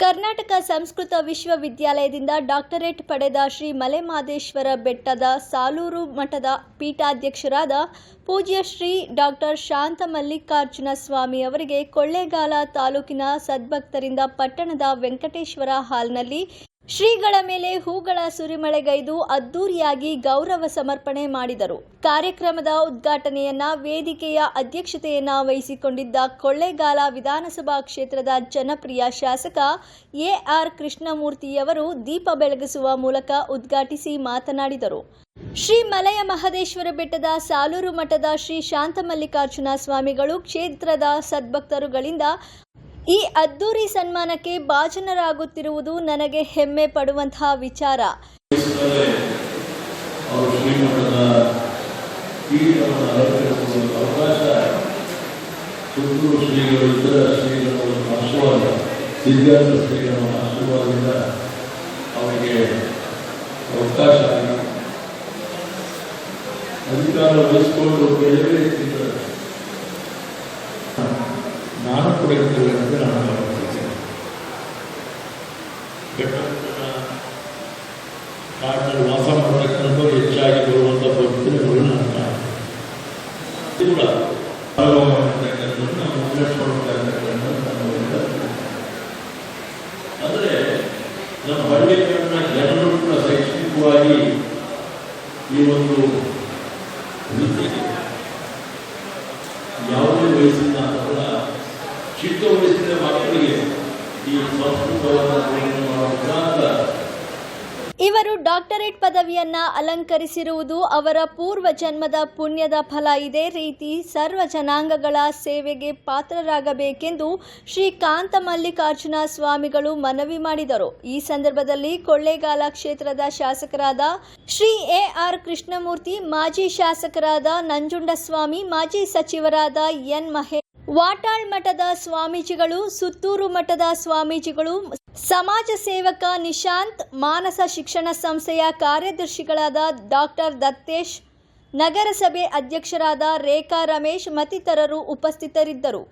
ಕರ್ನಾಟಕ ಸಂಸ್ಕೃತ ವಿಶ್ವವಿದ್ಯಾಲಯದಿಂದ ಡಾಕ್ಟರೇಟ್ ಪಡೆದ ಶ್ರೀ ಮಲೆಮಾದೇಶ್ವರ ಬೆಟ್ಟದ ಸಾಲೂರು ಮಠದ ಪೀಠಾಧ್ಯಕ್ಷರಾದ ಪೂಜ್ಯ ಶ್ರೀ ಡಾಕ್ಟರ್ ಶಾಂತ ಮಲ್ಲಿಕಾರ್ಜುನ ಸ್ವಾಮಿ ಅವರಿಗೆ ಕೊಳ್ಳೇಗಾಲ ತಾಲೂಕಿನ ಸದ್ಭಕ್ತರಿಂದ ಪಟ್ಟಣದ ವೆಂಕಟೇಶ್ವರ ಹಾಲ್ನಲ್ಲಿ ಶ್ರೀಗಳ ಮೇಲೆ ಹೂಗಳ ಸುರಿಮಳೆಗೈದು ಅದ್ದೂರಿಯಾಗಿ ಗೌರವ ಸಮರ್ಪಣೆ ಮಾಡಿದರು. ಕಾರ್ಯಕ್ರಮದ ಉದ್ಘಾಟನೆಯನ್ನ ವೇದಿಕೆಯ ಅಧ್ಯಕ್ಷತೆಯನ್ನ ವಹಿಸಿಕೊಂಡಿದ್ದ ಕೊಳ್ಳೇಗಾಲ ವಿಧಾನಸಭಾ ಕ್ಷೇತ್ರದ ಜನಪ್ರಿಯ ಶಾಸಕ ಎಆರ್ ಕೃಷ್ಣಮೂರ್ತಿಯವರು ದೀಪ ಬೆಳಗಿಸುವ ಮೂಲಕ ಉದ್ಘಾಟಿಸಿ ಮಾತನಾಡಿದರು. ಶ್ರೀ ಮಲಯ ಮಹದೇಶ್ವರ ಬೆಟ್ಟದ ಸಾಲೂರು ಮಠದ ಶ್ರೀ ಶಾಂತಮಲ್ಲಿಕಾರ್ಜುನ ಸ್ವಾಮಿಗಳು ಕ್ಷೇತ್ರದ ಸದ್ಭಕ್ತರುಗಳಿಂದ ಈ ಅದ್ದೂರಿ ಸನ್ಮಾನಕ್ಕೆ ಭಾಜನರಾಗುತ್ತಿರುವುದು ನನಗೆ ಹೆಮ್ಮೆ ಪಡುವಂತಹ ವಿಚಾರ. ಅಧಿಕಾರ ಅಲಂಕರಿಸುವ ಅವಕಾಶ ಸುತ್ತೂರು ಶ್ರೀಗಳು ಇತರ ಶ್ರೀಗಳ ಒಂದು ಆಶೀರ್ವಾದ ಸಿದ್ಧಾರ್ಥ ಶ್ರೀಗಳ ಒಂದು ಆಶೀರ್ವಾದದಿಂದ ಅವರಿಗೆ ಅವಕಾಶ ಆಗಿ ಅಧಿಕಾರ ವಹಿಸಿಕೊಂಡು ಬೇರೆ ರೀತಿಯಿಂದ ನಾನು ಪಡೆಯುತ್ತೇವೆ ಅಂತ ನಾನು ಭಾವಿಸುತ್ತೇನೆ. ಬೆಟ್ಟದ ಕಾಡಿನಲ್ಲಿ ವಾಸ ಮಾಡತಕ್ಕಂಥ ಹೆಚ್ಚಾಗಿ ಬರುವಂಥ ಮುನ್ನಡೆಸ್ಕೊಳ್ತಾ ಇರ್ತಕ್ಕಂಥದ್ದು ನಮ್ಮ ಹಳ್ಳಿಗಳನ್ನ ಜನರು ಕೂಡ ಶೈಕ್ಷಣಿಕವಾಗಿ ಈ ಒಂದು ಯಾವುದೇ ವಯಸ್ಸಿನ ಚಿಕ್ಕ ವಯಸ್ಸಿನ ಮಕ್ಕಳಿಗೆ ಈ ಮುಖಾಂತರ ಇವರು ಡಾಕ್ಟರೇಟ್ ಪದವಿಯನ್ನ ಅಲಂಕರಿಸಿರುವುದು ಅವರ ಪೂರ್ವ ಜನ್ಮದ ಪುಣ್ಯದ ಫಲ. ಇದೇ ರೀತಿ ಸರ್ವ ಜನಾಂಗಗಳ ಸೇವೆಗೆ ಪಾತ್ರರಾಗಬೇಕೆಂದು ಶ್ರೀ ಕಾಂತ ಮಲ್ಲಿಕಾರ್ಜುನ ಸ್ವಾಮಿಗಳು ಮನವಿ ಮಾಡಿದರು. ಈ ಸಂದರ್ಭದಲ್ಲಿ ಕೊಳ್ಳೇಗಾಲ ಕ್ಷೇತ್ರದ ಶಾಸಕರಾದ ಶ್ರೀ ಎ ಆರ್ ಕೃಷ್ಣಮೂರ್ತಿ, ಮಾಜಿ ಶಾಸಕರಾದ ನಂಜುಂಡಸ್ವಾಮಿ, ಮಾಜಿ ಸಚಿವರಾದ ಎನ್ ಮಹೇ ವಾಟಾಳ್ ಮಠದ ಸ್ವಾಮೀಜಿಗಳು, ಸುತ್ತೂರು ಮಠದ ಸ್ವಾಮೀಜಿಗಳು, ಸಮಾಜ ಸೇವಕ ನಿಶಾಂತ್, ಮಾನಸ ಶಿಕ್ಷಣ ಸಂಸ್ಥೆಯ ಕಾರ್ಯದರ್ಶಿಗಳಾದ ಡಾಕ್ಟರ್ ದತ್ತೇಶ್, ನಗರಸಭೆ ಅಧ್ಯಕ್ಷರಾದ ರೇಖಾ ರಮೇಶ್ ಮತ್ತಿತರರು ಉಪಸ್ಥಿತರಿದ್ದರು.